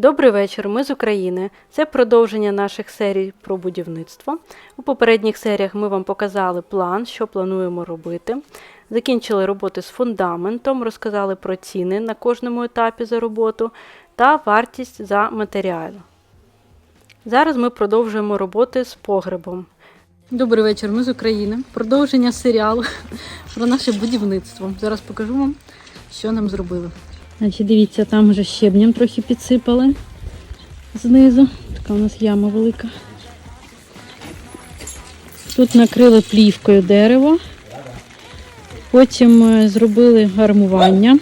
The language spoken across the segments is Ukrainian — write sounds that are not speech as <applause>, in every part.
Добрий вечір, ми з України. Це продовження наших серій про будівництво. У попередніх серіях ми вам показали план, що плануємо робити. Закінчили роботи з фундаментом, розказали про ціни на кожному етапі за роботу та вартість за матеріал. Зараз ми продовжуємо роботи з погребом. Добрий вечір, ми з України. Продовження серіалу <laughs> про наше будівництво. Зараз покажу вам, що нам зробили. Значить, дивіться, там вже щебнем трохи підсипали знизу. Така у нас яма велика. Тут накрили плівкою дерево. Потім е, зробили гармування.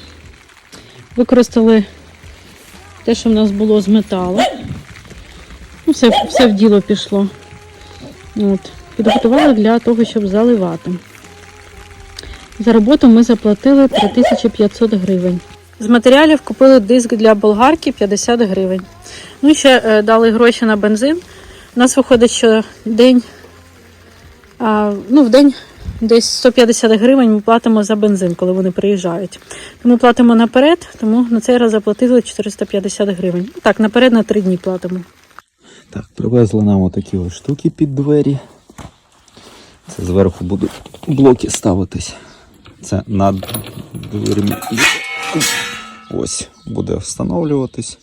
Використали те, що в нас було з металу. Ну, все, все в діло пішло. От. Підготували для того, щоб заливати. За роботу ми заплатили 3500 гривень. З матеріалів купили диск для болгарки 50 гривень. Ну і ще е, дали гроші на бензин. У нас виходить, що день, ну, в день десь 150 гривень ми платимо за бензин, коли вони приїжджають. То Ми платимо наперед, тому на цей раз заплатили 450 гривень. Так, наперед на 3 дні платимо. Так, привезли нам отакі ось штуки під двері. Це зверху будуть блоки ставитись. Це над дверми. Ось буде встановлюватись.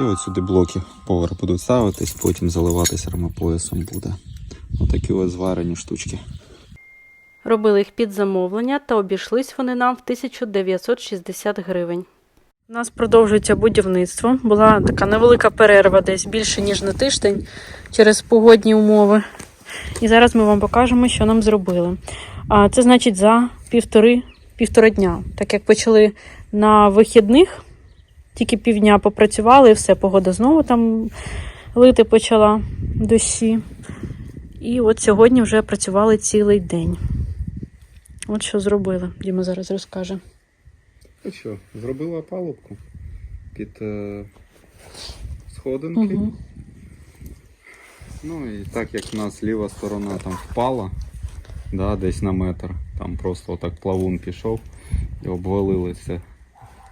І от сюди блоки поверх будуть ставитись, потім заливатись армопоясом буде. Отакі ось зварені штучки. Робили їх під замовлення та обійшлись вони нам в 1960 гривень. У нас продовжується будівництво. Була така невелика перерва, десь більше ніж на тиждень через погодні умови. І зараз ми вам покажемо, що нам зробили. А це значить за півтори, півтора дня. Так як почали на вихідних, тільки півдня попрацювали і все, погода знову там лити почала дощі. І от сьогодні вже працювали цілий день. От що зробили. Діма зараз розкаже. Ну що, зробила палубку під е, сходинки. Угу. Ну і так як в нас ліва сторона там впала, да, десь на метр, там просто отак плавун пішов і обвалили це.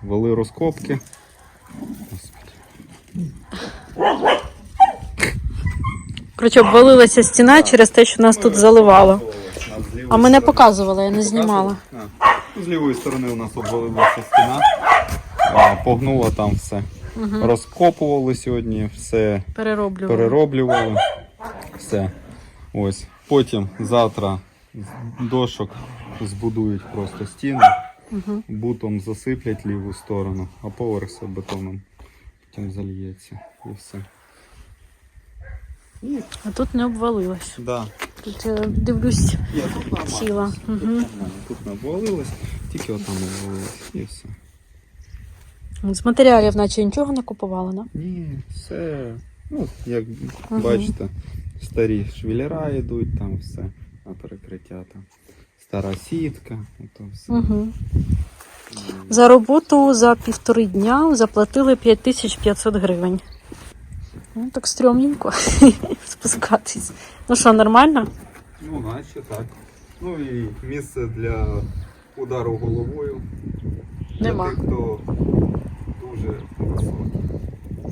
Вели розкопки. Коротше, обвалилася стіна через те, що нас тут заливало. А ми не показували, я не знімала. Ну, З лівої сторони у нас обвалилася стіна, а, погнуло там все. Угу. Розкопували сьогодні, все Перероблювали. перероблювали. Все. Ось. Потім завтра з дошок збудують просто стіни, Угу. бутом засиплять ліву сторону, а поверх все бетоном. Потім зальється і все. А тут не обвалилось. Да. Тут я дивлюсь Я тут нормально. Угу. Тут не обвалилось, тільки отам обвалилось і все. З матеріалів, наче нічого не купували, да? Ні, все. Ну, як Ага. бачите, старі швелера йдуть, там все на перекриття. Там. Стара сітка, ото все. Угу. За роботу за півтори дня заплатили 5500 гривень. Ну, так стрьомненько <laughs> спускатись. Ну що, нормально? Ну, наче так. Ну і місце для удару головою. Нема. Для тих, хто дуже високий.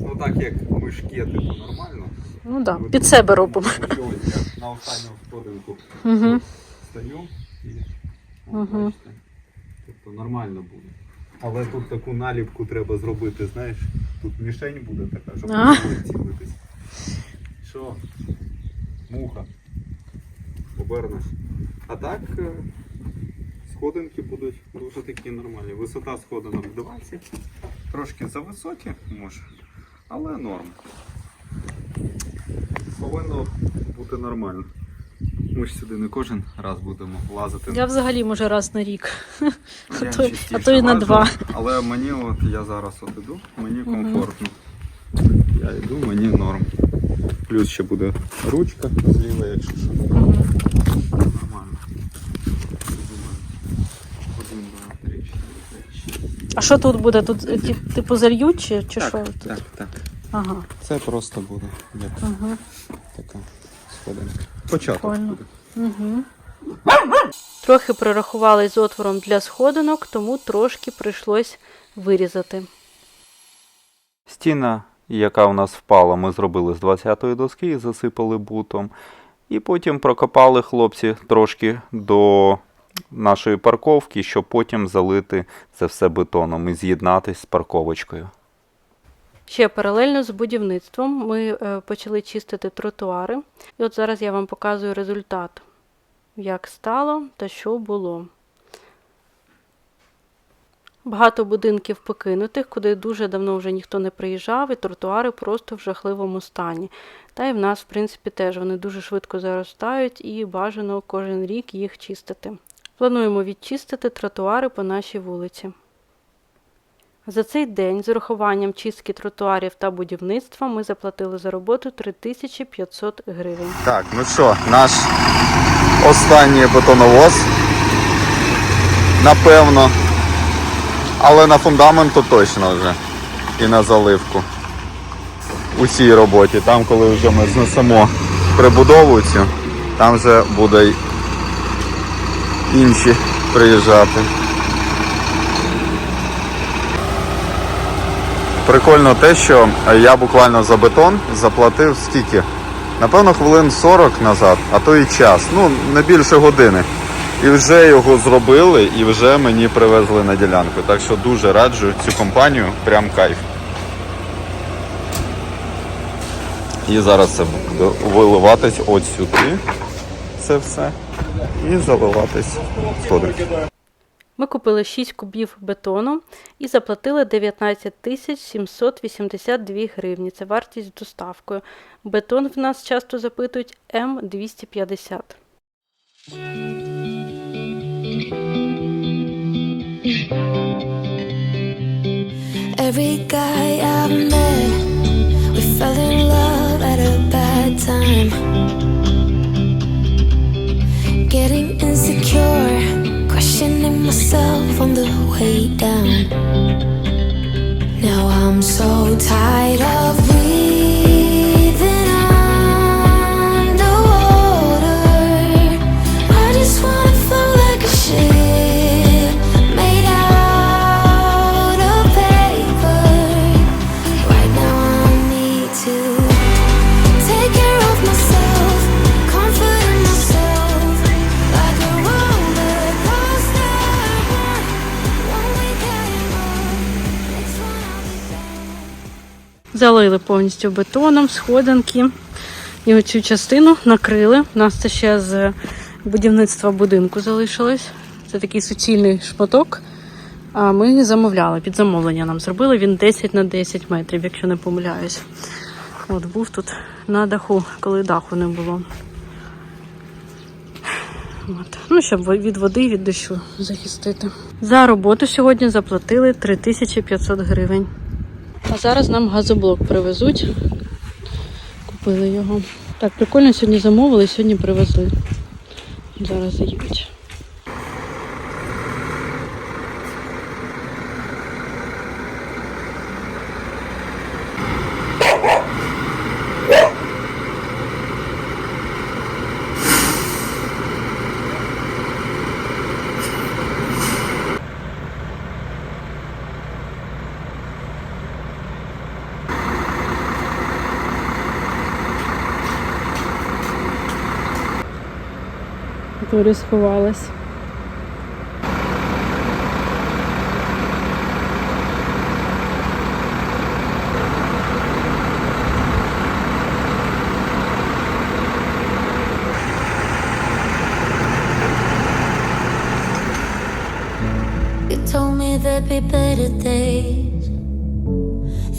Ну так як ми шкети, то нормально. Ну так, да. під себе робимо. На останню сходинку Угу. стою і тобто нормально буде. Але тут таку наліпку треба зробити, знаєш, тут мішень буде така, щоб не цілитись. Що? Муха. Обернеш. А так е, сходинки будуть дуже такі нормальні. Висота сходинок 20, трошки зависокі, може, але норм. Повинно бути нормально. Ми ж сюди не кожен раз будемо лазити. Я взагалі може раз на рік. А то- а то і на лажу, два. Але мені от я зараз от іду, мені комфортно. Я йду, мені норм. Плюс ще буде ручка зліва, якщо що. Нормально. Один, два, три, чотири, п'ять, шість. А що тут буде? Тут е, типу зальють чи, чи що? Так, тут? так, так. Ага. Це просто буде як Угу. така сходинка. Початок Прикольно. буде. Угу. Трохи прорахували з отвором для сходинок, тому трошки прийшлось вирізати. Стіна, яка у нас впала, ми зробили з 20-ї доски і засипали бутом. І потім прокопали хлопці трошки до нашої парковки, щоб потім залити це все бетоном і з'єднатись з парковочкою. Ще паралельно з будівництвом ми е, почали чистити тротуари. І от зараз я вам показую результат, як стало та що було. Багато будинків покинутих, куди дуже давно вже ніхто не приїжджав, і тротуари просто в жахливому стані. Та й в нас, в принципі, теж вони дуже швидко заростають і бажано кожен рік їх чистити. Плануємо відчистити тротуари по нашій вулиці. За цей день з урахуванням чистки тротуарів та будівництва ми заплатили за роботу 3500 гривень. Так, ну що, наш останній бетоновоз. Напевно. Але на фундамент то точно вже. І на заливку. У цій роботі. Там, коли вже ми знесемо прибудову цю, там вже буде інші приїжджати. Прикольно те, що я буквально за бетон заплатив скільки? Напевно, хвилин 40 назад, а то і час. Ну, не більше години. І вже його зробили, і вже мені привезли на ділянку. Так що дуже раджу цю компанію, прям кайф. І зараз це буде виливатись от сюди. Це все. І заливатись сюди. Ми купили 6 кубів бетону і заплатили 19 тисяч 782 гривні. Це вартість з доставкою. Бетон в нас часто запитують М250. Every guy I've met, we fell in love at a bad time. Getting insecure, questioning myself on the way down. Now I'm so tired Залили повністю бетоном, сходинки. І оцю частину накрили. У нас це ще з будівництва будинку залишилось. Це такий суцільний шматок. А ми замовляли, під замовлення нам зробили. Він 10 на 10 метрів, якщо не помиляюсь. От був тут на даху, коли даху не було. От. Ну, щоб від води, від дощу захистити. За роботу сьогодні заплатили 3500 гривень. А зараз нам газоблок привезуть. Купили його. Так, прикольно сьогодні замовили, сьогодні привезли. Зараз заїдуть. Торі сховалась. You told me there'd be better days,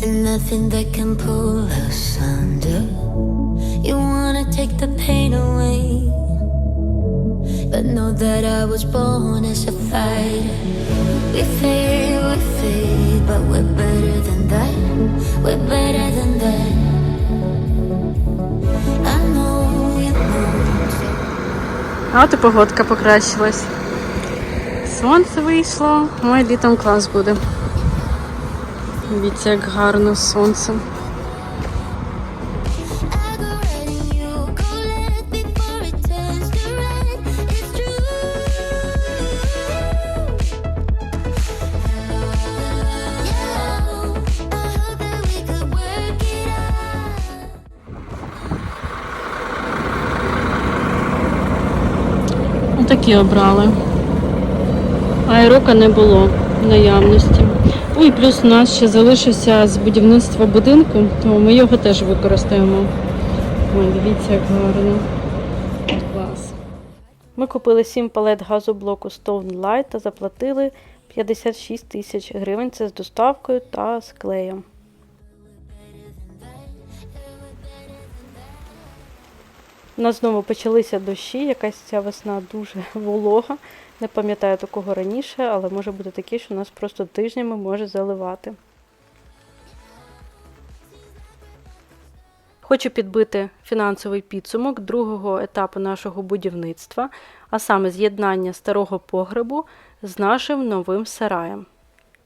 and nothing that can pull us under. but know that I was born as a fighter. We fade, we fade, but we're better than that. We're better than that. I know you know. А от і погодка покращилась. Сонце вийшло, ой, літом клас буде. Дивіться, як гарно з Такі обрали. Аерока не було в наявності. Ну плюс у нас ще залишився з будівництва будинку, тому ми його теж використаємо. Ой, дивіться, як гарно. Клас. Ми купили 7 палет газоблоку Stone Light та заплатили 56 тисяч гривень. Це з доставкою та з клеєм. У нас знову почалися дощі, якась ця весна дуже <laughs> волога. Не пам'ятаю такого раніше, але може бути таке, що нас просто тижнями може заливати. Хочу підбити фінансовий підсумок другого етапу нашого будівництва, а саме з'єднання старого погребу з нашим новим сараєм.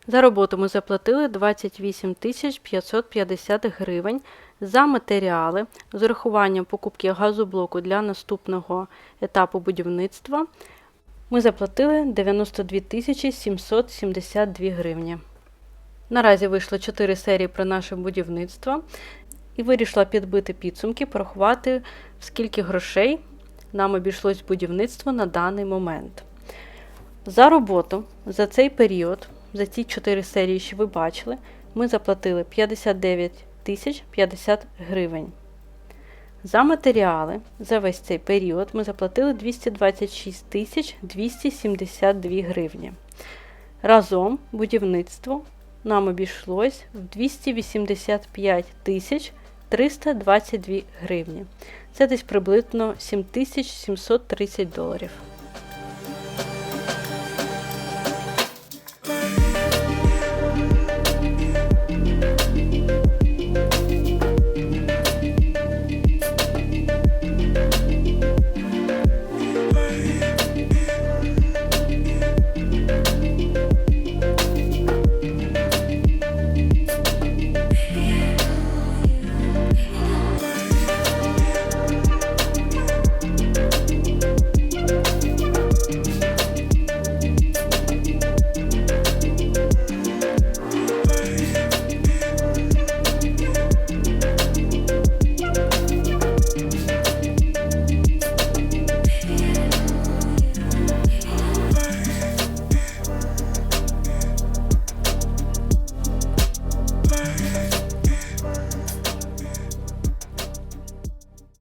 За роботу ми заплатили 28 550 гривень за матеріали з урахуванням покупки газоблоку для наступного етапу будівництва. Ми заплатили 92 тисячі 772 гривні. Наразі вийшло 4 серії про наше будівництво і вирішила підбити підсумки, порахувати, скільки грошей нам обійшлось будівництво на даний момент. За роботу за цей період, за ці 4 серії, що ви бачили, ми заплатили 59 тисяч 50 гривень. За матеріали за весь цей період ми заплатили 226 тисяч 272 гривні. Разом будівництво нам обійшлось в 285 тисяч 322 гривні. Це десь приблизно 7730 доларів.